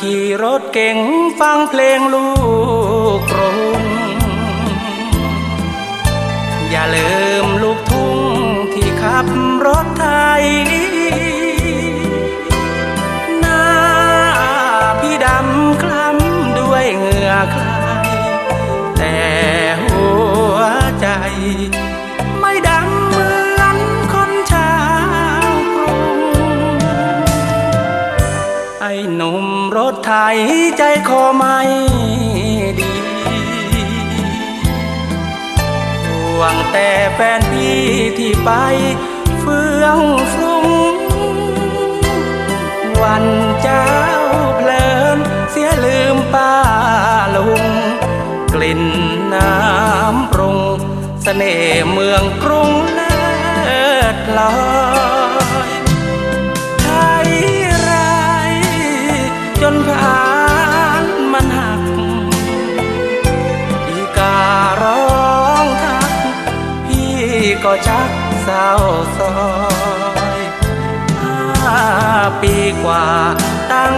ขี่รถเก่งฟังเพลงลูกกรุงอย่าลืมลูกทุ่งที่ขับรถไทยหน้าพี่ดำคล้ำด้วยเหงื่อใครแต่หัวใจ ถไถใจคอไม่ดี ห่วงแต่แฟนพี่ที่ไปเฟื่องฟรุงวันเจ้าเพลินเสียลืมป้าลุง กลิ่นน้ำปรุงเสน่ห์เมืองกรุงเลิศลอย ก็ชักเศร้าซอยห้าปีกว่าตั้ง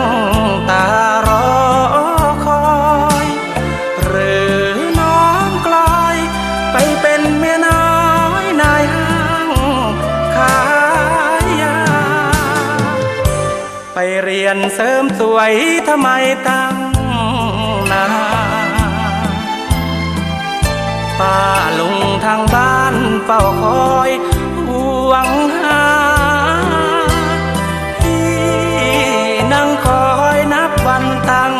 ตารอคอย หรือน้องกลอยไปเป็นเมียน้อยนายห้างขายยา ไปเรียนเสริมสวยทำไมตั้งนานป้าลุงทางบ้าน เฝ้าคอยห่วงหาพี่นั่งคอยนับวันตั้ง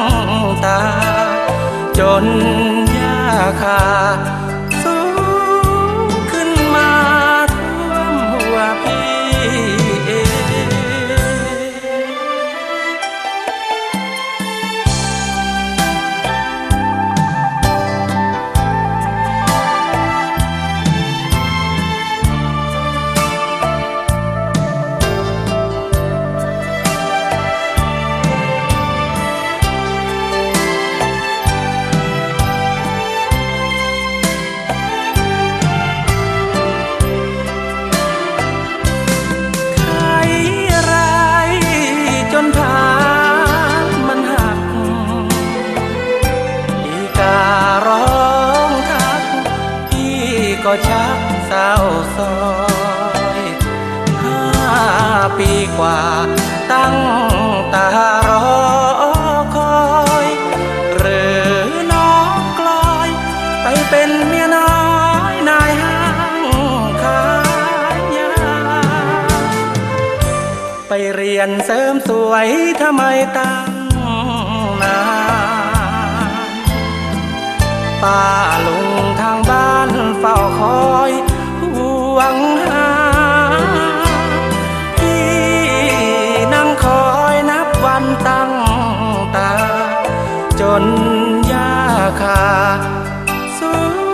ตา จน ซอยห้าปีกว่า ตั้งตารอคอย หรือน้องกลอย ไปเป็นเมียน้อยนายห้างขายยา ไปเรียนเสริมสวยทำไมตั้งนานป้าลุ ยาคา